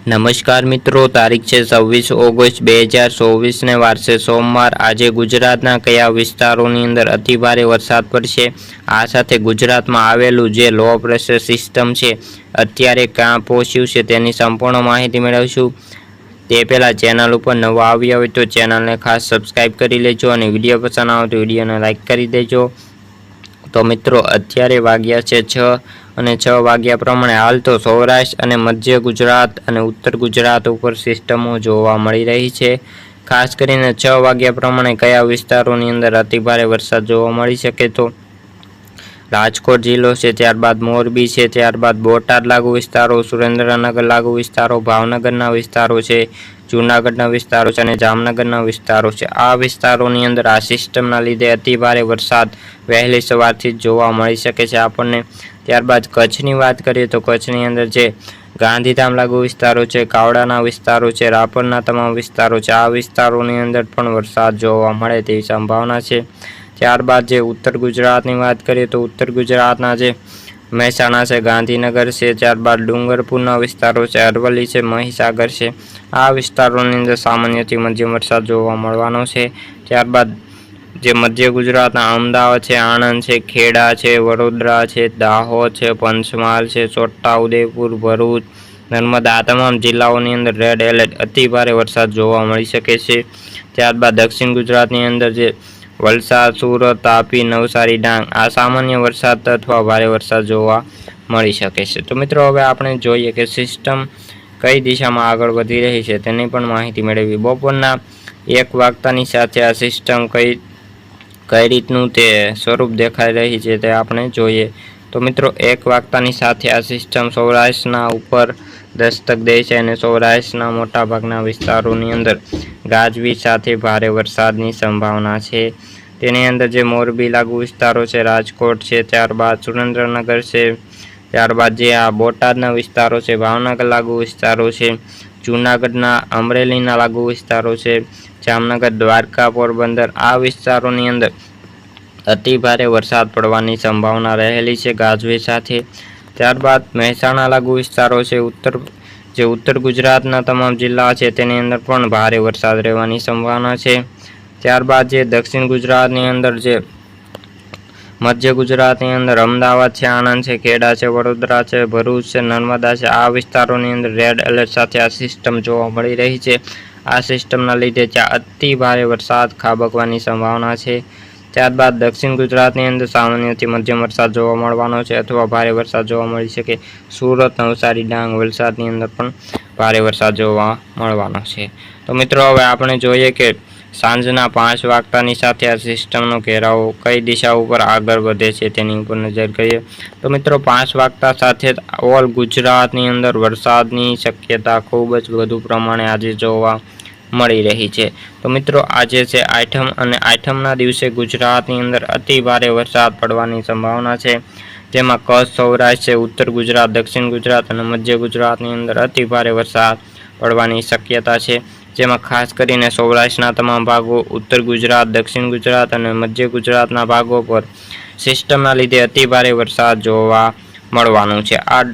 નમસ્કાર મિત્રો, તારીખ છે છવ્વીસ ઓગસ્ટ બે હજાર ચોવીસને વારસે સોમવાર. આજે ગુજરાતના કયા વિસ્તારોની અંદર અતિભારે વરસાદ પડશે? આ સાથે ગુજરાતમાં આવેલું જે લો પ્રેશર સિસ્ટમ છે, અત્યારે ક્યાં પહોંચ્યું છે તેની સંપૂર્ણ માહિતી મેળવશું. તે પહેલાં ચેનલ ઉપર નવા આવ્યા હોય તો ચેનલને ખાસ સબસ્ક્રાઈબ કરી લેજો અને વીડિયો પસંદ આવે તો વિડીયોને લાઇક કરી દેજો. તો મિત્રો, અત્યારે વાગ્યા છે છ અને છ વાગ્યા પ્રમાણે હાલ તો સૌરાષ્ટ્ર અને મધ્ય ગુજરાત અને ઉત્તર ગુજરાત ઉપર સિસ્ટમો જોવા મળી રહી છે. ખાસ કરીને છ વાગ્યા પ્રમાણે કયા વિસ્તારોની અંદર અતિભારે વરસાદ જોવા મળી શકે તો રાજકોટ જિલ્લો છે, ત્યારબાદ મોરબી છે, ત્યારબાદ બોટાદ લાગુ વિસ્તારો, સુરેન્દ્રનગર લાગુ વિસ્તારો, ભાવનગરના વિસ્તારો છે, જૂનાગઢના વિસ્તારો છે અને જામનગરના વિસ્તારો છે. આ વિસ્તારોની અંદર આ સિસ્ટમના લીધે અતિભારે વરસાદ વહેલી સવારથી જોવા મળી શકે છે. આપણને ત્યારબાદ કચ્છની વાત કરીએ તો કચ્છની અંદર જે ગાંધીધામ લાગુ વિસ્તારો છે, કાવડાના વિસ્તારો છે, રાપરના તમામ વિસ્તારો છે, આ વિસ્તારોની અંદર પણ વરસાદ જોવા મળે તેવી સંભાવના છે. ત્યારબાદ જે ઉત્તર ગુજરાતની વાત કરીએ તો ઉત્તર ગુજરાતના જે મહેસાણા છે, ગાંધીનગર છે, ત્યારબાદ ડુંગરપુરના વિસ્તારો છે, અરવલ્લી છે, મહીસાગર છે. આ વિસ્તારોની અંદર સામાન્યથી મધ્યમ વરસાદ જોવા મળવાનો છે. ત્યારબાદ જે મધ્ય ગુજરાતના અમદાવાદ છે, આણંદ છે, ખેડા છે, વડોદરા છે, દાહોદ છે, પંચમહાલ છે છોટાઉદેપુર ભરૂચ, નર્મદા આ તમામ જિલ્લાઓની અંદર રેડ એલર્ટ અતિ ભારે વરસાદ જોવા મળી શકે છે. ત્યારબાદ દક્ષિણ ગુજરાતની અંદર જે વલસાડ, સુરત, તાપી, નવસારી, ડાંગ આ સામાન્ય વરસાદ અથવા ભારે વરસાદ જોવા મળી શકે છે. તો મિત્રો હવે આપણે જોઈએ કે સિસ્ટમ કઈ દિશામાં આગળ વધી રહી છે તેની પણ માહિતી મેળવી બપોરના એક વાગતાની સાથે આ સિસ્ટમ કઈ કઈ રીતનું તે સ્વરૂપ દેખાઈ રહી છે તે આપણે જોઈએ. તો મિત્રો, એક વાગતાની સાથે આ સિસ્ટમ સૌરાષ્ટ્રના ઉપર દસ્તક દે છે અને સૌરાષ્ટ્રના મોટાભાગના વિસ્તારોની અંદર ગાજવીજ સાથે ભારે વરસાદની સંભાવના છે. તેની અંદર જે મોરબી લાગુ વિસ્તારો છે, રાજકોટ છે, ત્યારબાદ સુરેન્દ્રનગર છે, ત્યારબાદ જે આ બોટાદના વિસ્તારો છે, ભાવનગર લાગુ વિસ્તારો છે, જૂનાગઢના અમરેલીના લાગુ વિસ્તારો છે જામનગર, દ્વારકા, પોરબંદર આ વિસ્તારોની અંદર અતિ ભારે વરસાદ પડવાની સંભાવના રહેલી છે ગાજવીજ સાથે. ત્યારબાદ મહેસાણા લાગુ વિસ્તારો છે, ઉત્તર જે ઉત્તર ગુજરાતના તમામ જિલ્લા છે તેની અંદર પણ ભારે વરસાદ રહેવાની સંભાવના છે. ત્યારબાદ જે દક્ષિણ ગુજરાતની અંદર જે મધ્ય ગુજરાતની અંદર અમદાવાદ છે, આણંદ છે, ખેડા છે, વડોદરા છે, ભરૂચ છે, નર્મદા છે, આ વિસ્તારોની અંદર રેડ એલર્ટ સાથે આ સિસ્ટમ જોવા મળી રહી છે. આ સિસ્ટમના લીધે અતિ ભારે વરસાદ ખાબકવાની સંભાવના છે. ત્યારબાદ દક્ષિણ ગુજરાતની અંદર સામાન્યથી મધ્યમ વરસાદ જોવા મળવાનો છે અથવા ભારે વરસાદ જોવા મળી શકે. સુરત, નવસારી, ડાંગ, વલસાડની અંદર પણ ભારે વરસાદ જોવા મળવાનો છે. તો મિત્રો, હવે આપણે જોઈએ કે સાંજના પાંચ વાગતાની સાથે આ સિસ્ટમનો ઘેરાવો કઈ દિશા ઉપર આગળ વધે છે તેની ઉપર નજર કરીએ. તો મિત્રો, પાંચ વાગતા સાથે ઓલ ગુજરાતની અંદર વરસાદની શક્યતા ખૂબ જ વધુ પ્રમાણે આજે જોવા મળી રહી છે. તો મિત્રો, આજે છે આઠમ અને આઠમના દિવસે ગુજરાતની અંદર અતિ ભારે વરસાદ પડવાની સંભાવના છે. જેમાં કચ્છ, સૌરાષ્ટ્ર છે ઉત્તર ગુજરાત, દક્ષિણ ગુજરાત અને મધ્ય ગુજરાતની અંદર અતિ ભારે વરસાદ પડવાની શક્યતા છે. જેમાં ખાસ કરીને સૌરાષ્ટ્રના તમામ ભાગો, ઉત્તર ગુજરાત, દક્ષિણ ગુજરાત અને મધ્ય ગુજરાતના ભાગો પર સિસ્ટમના લીધે અતિભારે વરસાદ જોવા મળવાનું છે. આ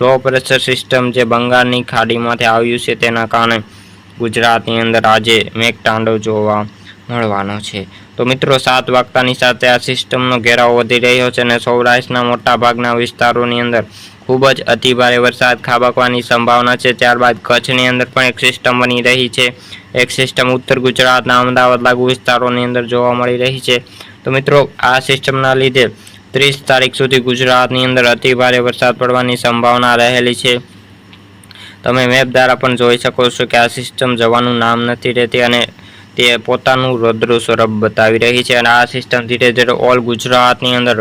લો પ્રેશર સિસ્ટમ જે બંગાળની ખાડીમાંથી આવ્યું છે તેના કારણે ગુજરાતની અંદર આજે મેઘતાંડવ જોવા મળવાનો છે. તો મિત્રો, સાત વાગતાની સાથે આ સિસ્ટમનો ઘેરાવો વધી રહ્યો છે અને સૌરાષ્ટ્રના મોટા ભાગના વિસ્તારોની અંદર ખૂબ જ અતિભારે વરસાદ ખાબકવાની સંભાવના છે. ત્યારબાદ કચ્છની અંદર પણ એક સિસ્ટમ બની રહી છે. એક સિસ્ટમ ઉત્તર ગુજરાતના અમદાવાદ લાગુ વિસ્તારોની અંદર જોવા મળી રહી છે. તો મિત્રો, આ સિસ્ટમના લીધે ત્રીસ તારીખ સુધી ગુજરાતની અંદર અતિભારે વરસાદ પડવાની સંભાવના રહેલી છે. તમે મેપ દ્વારા પણ જોઈ શકો છો કે આ સિસ્ટમ જવાનું નામ નથી રહેતી અને તે પોતાનું રૌદ્ર સ્વરૂપ બતાવી રહી છે અને આ સિસ્ટમ ધીરે ધીરે ઓલ ગુજરાતની અંદર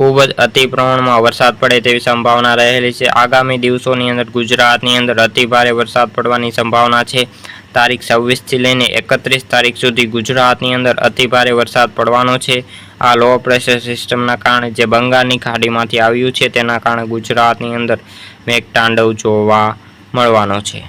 ખૂબ જ અતિ પ્રમાણમાં વરસાદ પડે તેવી સંભાવના રહેલી છે. આગામી દિવસોની અંદર ગુજરાતની અંદર અતિ ભારે વરસાદ પડવાની સંભાવના છે. તારીખ છવ્વીસથી લઈને એકત્રીસ તારીખ સુધી ગુજરાતની અંદર અતિ ભારે વરસાદ પડવાનો છે. આ લો પ્રેશર સિસ્ટમના કારણે જે બંગાળની ખાડીમાંથી આવ્યું છે, તેના કારણે ગુજરાતની અંદર મેઘતાંડવ જોવા મળવાનો છે.